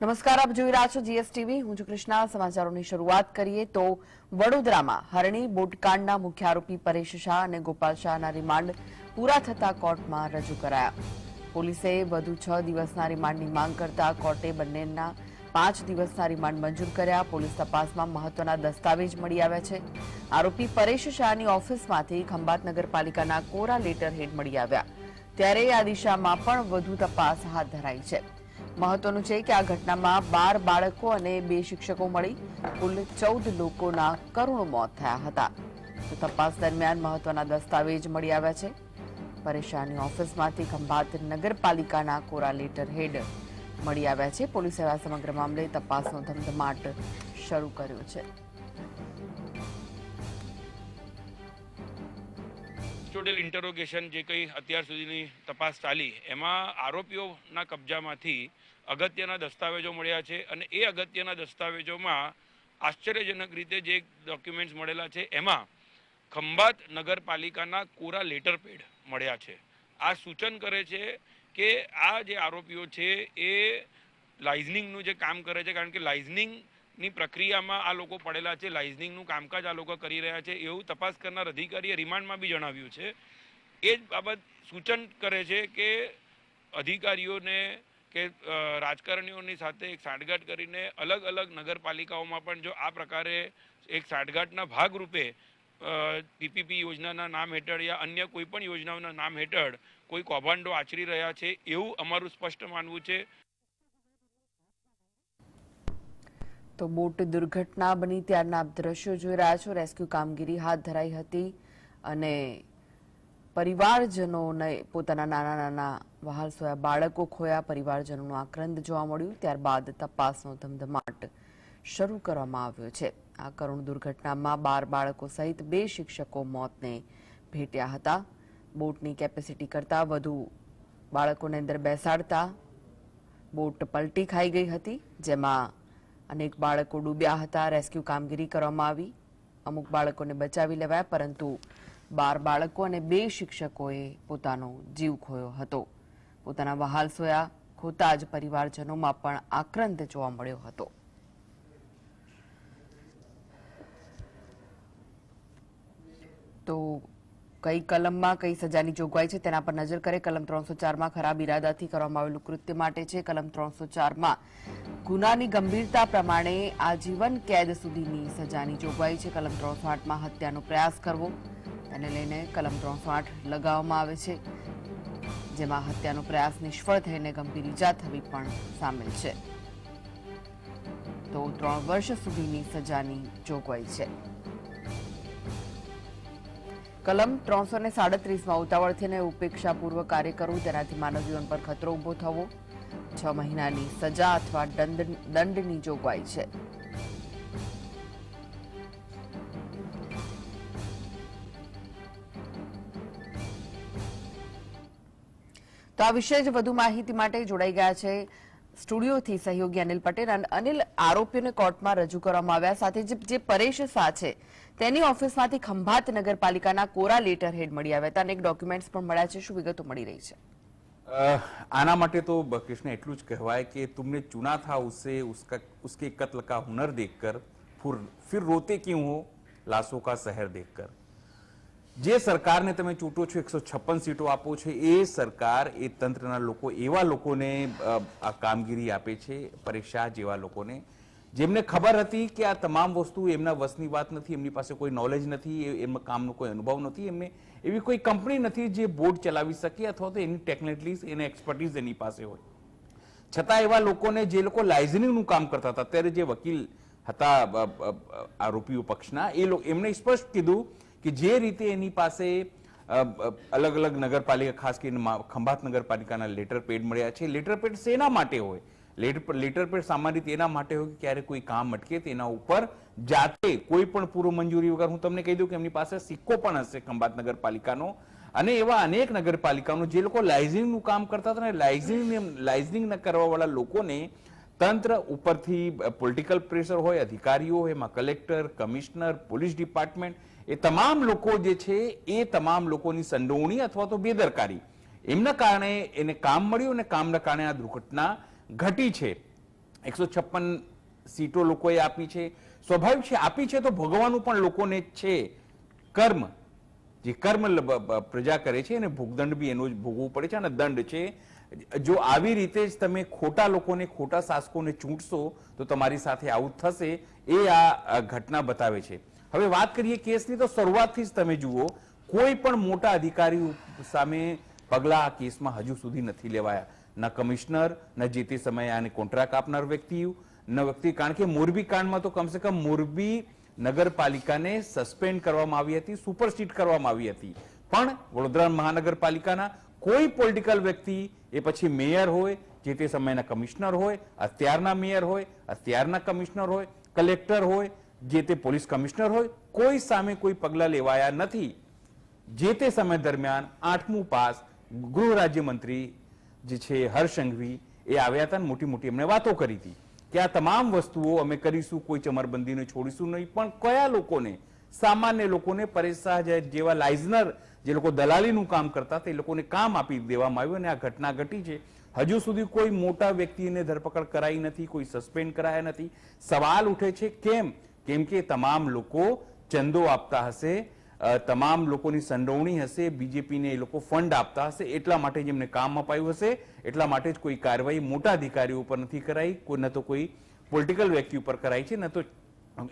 નમસ્કાર, આપ જોઈ રહ્યા છો જીએસટીવી. હું છું કૃષ્ણા. સમાચારોની શરૂઆત કરીએ તો વડોદરામાં હરણી બોટકાંડના મુખ્ય આરોપી પરેશ શાહ અને ગોપાલ શાહના રિમાન્ડ પૂરા થતા કોર્ટમાં રજૂ કરાયા. પોલીસે વધુ છ દિવસના રિમાન્ડની માંગ કરતા કોર્ટે બંનેના પાંચ દિવસના રિમાન્ડ મંજૂર કર્યા. પોલીસ તપાસમાં મહત્વના દસ્તાવેજ મળી આવ્યા છે. આરોપી પરેશ શાહની ઓફિસમાંથી ખંભાત નગરપાલિકાના કોરા લેટર હેડ મળી આવ્યા. ત્યારે આ દિશામાં પણ વધુ તપાસ હાથ ધરાઈ છે. મહત્વનું છે કે આ ઘટનામાં બાર બાળકો અને બે શિક્ષકો મળી. કુલ ચૌદ લોકોના કરુણ મોત થયા હતા. તો તપાસ દરમિયાન મહત્વના દસ્તાવેજ મળી આવ્યા છે. પરેશાની ઓફિસમાંથી ખંભાત નગરપાલિકાના કોરા લેટર હેડ મળી આવ્યા છે. પોલીસે આ સમગ્ર મામલે તપાસનો ધમધમાટ શરૂ કર્યો છે. કસ્ટોડિયલ ઇન્ટરોગેશન જે કંઈ અત્યાર સુધીની તપાસ ચાલી, એમાં આરોપીઓના કબજામાંથી અગત્યના દસ્તાવેજો મળ્યા છે અને એ અગત્યના દસ્તાવેજોમાં આશ્ચર્યજનક રીતે જે ડોક્યુમેન્ટ્સ મળેલા છે, એમાં ખંભાત નગરપાલિકાના કોરા લેટર પેડ મળ્યા છે. આ સૂચન કરે છે કે આ જે આરોપીઓ છે, એ લાઇઝનિંગનું જે કામ કરે છે, કારણ કે લાઇઝનિંગની પ્રક્રિયામાં આ લોકો પડેલા છે લાઇઝનિંગનું કામકાજ આ લોકો કરી રહ્યા છે, એવું તપાસ કરનાર અધિકારીએ રિમાન્ડમાં બી જણાવ્યું છે. એ જ બાબત સૂચન કરે છે કે અધિકારીઓને કે રાજકારણીઓની સાથે એક સાંઠગાંઠ કરીને અલગ અલગ નગરપાલિકાઓમાં પણ જો આ પ્રકારે એક સાંઠગાંઠના ભાગરૂપે પીપીપી યોજનાના નામ હેઠળ યા અન્ય કોઈ પણ યોજનાઓના નામ હેઠળ કોઈ કૌભાંડો આચરી રહ્યા છે એવું અમારું સ્પષ્ટ માનવું છે. તો બોટ દુર્ઘટના બની ત્યારના આપ દ્રશ્યો જોઈ રહ્યા છો. રેસ્ક્યુ કામગીરી હાથ ધરાઈ હતી અને પરિવારજનોને પોતાના નાના નાના વહાલ સોયા બાળકો ખોયા, પરિવારજનોનું આક્રંદ જોવા મળ્યું. ત્યારબાદ તપાસનો ધમધમાટ શરૂ કરવામાં આવ્યો છે. આ કરુણ દુર્ઘટનામાં બાર બાળકો સહિત બે શિક્ષકો મોતને ભેટ્યા હતા. બોટની કેપેસિટી કરતાં વધુ બાળકોને અંદર બેસાડતા બોટ પલટી ખાઈ ગઈ હતી, જેમાં અનેક બાળકો ડૂબ્યા હતા. રેસ્ક્યુ કામગીરી કરવામાં આવી. અમુક બાળકોને બચાવી લેવાયા, પરંતુ બાર બાળકો અને બે શિક્ષકોએ પોતાનો જીવ ખોયો હતો. પોતાના વહાલ સોયા ખોતા જ પરિવારજનોમાં પણ આક્રંદ જોવા મળ્યો હતો. તો કઈ કલમમાં કઈ સજાની જોગવાઈ છે તેના પર નજર કરે કલમ ત્રણસો ચારમાં ખરાબ ઇરાદાથી કરવામાં આવેલું કૃત્ય માટે છે. કલમ ત્રણસો ચારમાં ગુનાની ગંભીરતા પ્રમાણે આજીવન કેદ સુધીની સજાની જોગવાઈ છે. કલમ ત્રણસો આઠમાં હત્યાનો પ્રયાસ કરવો તેને લઈને કલમ ત્રણસો આઠ લગાવવામાં આવે છે, જેમાં હત્યાનો પ્રયાસ નિષ્ફળ થઈને ગંભીર ઈજા થવી પણ સામેલ છે. તો ત્રણ વર્ષ સુધીની સજાની જોગવાઈ છે. કલમ ત્રણસો ને સાડત્રીસમાં ઉતાવળથી અને ઉપેક્ષાપૂર્વક કાર્ય કરવું તેનાથી માનવ જીવન પર ખતરો ઊભો થવો, છ મહિનાની સજા અથવા દંડ દંડની જોગવાઈ છે. તો આ વિશે જ વધુ માહિતી માટે જોડાઈ ગયા છે સ્ટુડિયોથી સહયોગી અનિલ પટેલ અને અનિલ આરોપીઓને કોર્ટમાં રજૂ કરવામાં આવ્યા સાથે જે- જે પરેશ શાહ છે તેની ઓફિસમાંથી ખંભાત નગરપાલિકાના કોરા લેટર હેડ મળી આવ્યા હતા અનેક ડોક્યુમેન્ટ્સ પણ મળ્યા છે શું વિગતો મળી રહી છે अ, आना માટે તો બ- કૃષ્ણ એટલું જ કહેવાય કે तुमने चुना था उससे उसका उसके कत्ल का हुनर देखकर फिर फिर रोते क्यों हो लाशों का शहर देखकर જે સરકારને તમે ચૂંટો છો, એકસો છપ્પન સીટો આપો છો, એ સરકાર, એ તંત્રના લોકો, એવા લોકોને આ કામગીરી આપે છે, પરીક્ષા જેવા લોકોને, જેમને ખબર હતી કે આ તમામ વસ્તુ એમના વસની વાત નથી, એમની પાસે કોઈ નોલેજ નથી એમના કામનો કોઈ અનુભવ નથી, એમને એવી કોઈ કંપની નથી જે બોર્ડ ચલાવી શકે અથવા તો એની ટેકનિકલી એને એક્સપર્ટીઝ એની પાસે હોય. છતાં એવા લોકોને જે લોકો લાઇઝનિંગનું કામ કરતા હતા, અત્યારે જે વકીલ હતા આરોપીઓ પક્ષના, એ લોકો એમણે સ્પષ્ટ કીધું કે જે રીતે એની પાસે અલગ અલગ નગરપાલિકા, ખાસ કરીને ખંભાત નગરપાલિકાના લેટર પેડ મળ્યા છે. લેટર પેડ શેના માટે હોય? લેટર લેટર પેડ સામાન્ય રીતે એના માટે હોય કે ક્યારે કોઈ કામ અટકે તેના ઉપર જાતે કોઈ પણ પૂર્વ મંજૂરી વગર. હું તમને કહી દઉં કે એમની પાસે સિક્કો પણ હશે ખંભાત નગરપાલિકાનો. અને એવા અનેક નગરપાલિકાનો જે લોકો લાઇઝિંગનું કામ કરતા હતા ને લાઇઝિંગ લાઇઝિંગ ન કરવાવાળા લોકોને તંત્ર ઉપરથી પોલિટિકલ પ્રેશર હોય, અધિકારીઓ હોય, એમાં કલેક્ટર, કમિશનર, પોલીસ ડિપાર્ટમેન્ટ એ તમામ લોકો જે છે, એ તમામ લોકોની સંડોવણી અથવા તો બેદરકારી. એમના કારણે એને કામ મળ્યું અને કામના કારણે આ દુર્ઘટના ઘટી છે. એકસો છપ્પન સીટો લોકોએ આપી છે. સ્વાભાવિક છે, આપી છે તો ભોગવવાનું પણ લોકોને છે. કર્મ, જે કર્મ પ્રજા કરે છે એને ભોગદંડ બી એનો જ ભોગવવું પડે છે અને દંડ છે. જો આવી રીતે જ તમે ખોટા લોકોને, ખોટા શાસકોને ચૂંટશો તો તમારી સાથે આવું થશે. એ આ ઘટના બતાવે છે. હવે વાત કરીએ કેસની, તો શરૂઆતથી જ તમે જુઓ, કોઈ પણ મોટા અધિકારી સામે પગલાં આ કેસમાં હજુ સુધી નથી લેવાયા. ન કમિશનર, ન જે તે સમયે આને કોન્ટ્રાક્ટ આપનાર વ્યક્તિ, ન વ્યક્તિ, કારણ કે મોરબી કાંડમાં તો કમસે કમ મોરબી નગરપાલિકાને સસ્પેન્ડ કરવામાં આવી હતી, સુપરસીટ કરવામાં આવી હતી. પણ વડોદરા મહાનગરપાલિકાના કોઈ પોલિટિકલ વ્યક્તિ, એ પછી મેયર હોય, જે તે સમયના કમિશનર હોય, અત્યારના મેયર હોય, અત્યારના કમિશનર હોય, કલેક્ટર હોય જે તે પોલીસ કમિશનર હોય, કોઈ સામે કોઈ પગલાં લેવાયા નથી. જે તે સમય દરમિયાન આઠમું પાસ ગૃહ રાજ્યમંત્રી જે છે હર્ષંઘવી એ આવ્યા હતા મોટી મોટી એમણે વાતો કરી હતી કે આ તમામ વસ્તુઓ અમે કરીશું, કોઈ ચમરબંધીને છોડીશું નહીં, પણ કયા લોકોને, સામાન્ય લોકોને પરેશ જેવા લાઇઝનર જે લોકો દલાલીનું કામ કરતા હતા, એ લોકોને કામ આપી દેવામાં આવ્યું અને આ ઘટના ઘટી છે. હજુ સુધી કોઈ મોટા વ્યક્તિને ધરપકડ કરાઈ નથી, કોઈ સસ્પેન્ડ કરાયા નથી. સવાલ ઉઠે છે, કેમ? કેમ કે તમામ લોકો ચંદો આપતા હશે તમામ લોકોની સંડોવણી હશે, બીજેપીને એ લોકો ફંડ આપતા હશે, એટલા માટે જ એમને કામ અપાયું હશે, એટલા માટે જ કોઈ કાર્યવાહી મોટા અધિકારીઓ ઉપર નથી કરાઈ, કોઈ, ન તો કોઈ પોલિટિકલ વ્યક્તિ ઉપર કરાઈ છે, ન તો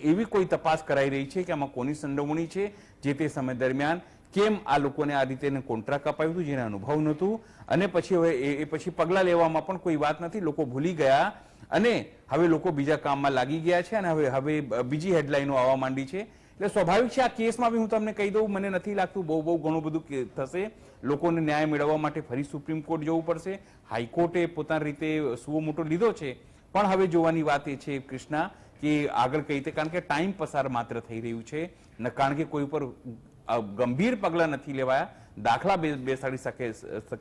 એવી કોઈ તપાસ કરાઈ રહી છે કે આમાં કોની સંડોવણી છે, જે તે સમય દરમિયાન કેમ આ લોકોને આ રીતે કોન્ટ્રાક્ટ અપાયું હતું, જેને અનુભવ નહોતું. અને પછી હવે એ- પછી પગલાં લેવામાં પણ કોઈ વાત નથી, લોકો ભૂલી ગયા અને હવે લોકો બીજા કામમાં લાગી ગયા છે અને હવે હવે બીજી હેડલાઇનો આવવા માંડી છે. એટલે સ્વાભાવિક છે આ કેસમાં બી હું તમને કહી દઉં, મને નથી લાગતું બહુ બહુ ઘણું બધું થશે. લોકોને ન્યાય મેળવવા માટે ફરી સુપ્રીમ કોર્ટ જવું પડશે. હાઈકોર્ટે પોતાની રીતે સુવો મોટો લીધો છે. પણ હવે જોવાની વાત એ છે કૃષ્ણા કે આગળ કઈ રીતે, કારણ કે ટાઈમ પસાર માત્ર થઈ રહ્યું છે. કારણ કે કોઈ ઉપર ગંભીર પગલાં નથી લેવાયા. દાખલા બેસાડી શકે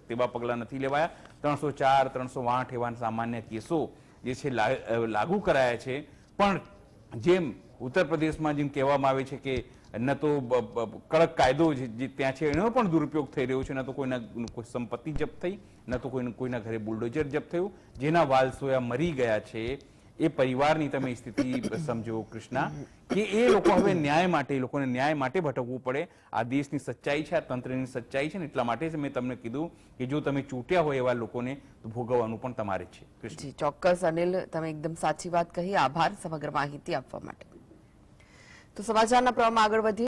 તેવા પગલાં નથી લેવાયા. ત્રણસો ચાર, ત્રણસો આઠ એવા સામાન્ય કેસો જે છે લાગુ કરાયા છે. પણ જેમ ઉત્તર પ્રદેશમાં જેમ કહેવામાં આવે છે કે ન તો કડક કાયદો જે જે ત્યાં છે, એનો પણ દુરુપયોગ થઈ રહ્યો છે. ન તો કોઈના, કોઈ સંપત્તિ જપ્ત થઈ, ન તો કોઈ કોઈના ઘરે બુલડોઝર જપ્ત થયું, જેના વાલસોયા મરી ગયા છે. એ પરિવારની તમે સ્થિતિ સમજો, કૃષ્ણા, કે એ લોકો હવે ન્યાય માટે, એ લોકોને ન્યાય માટે ભટકવું પડે. આ દેશની સચ્ચાઈ છે, આ તંત્રની સચ્ચાઈ છે ને એટલા માટે મેં તમને કીધું કે જો તમે ચૂંટ્યા હોય એવા લોકોને તો ભોગવવાનું પણ તમારે છે જી, ચોક્કસ અનિલ, તમે એકદમ સાચી વાત કહી. આભાર સમગ્ર માહિતી આપવા માટે. તો સમાચારના પ્રવાહમાં આગળ વધીએ.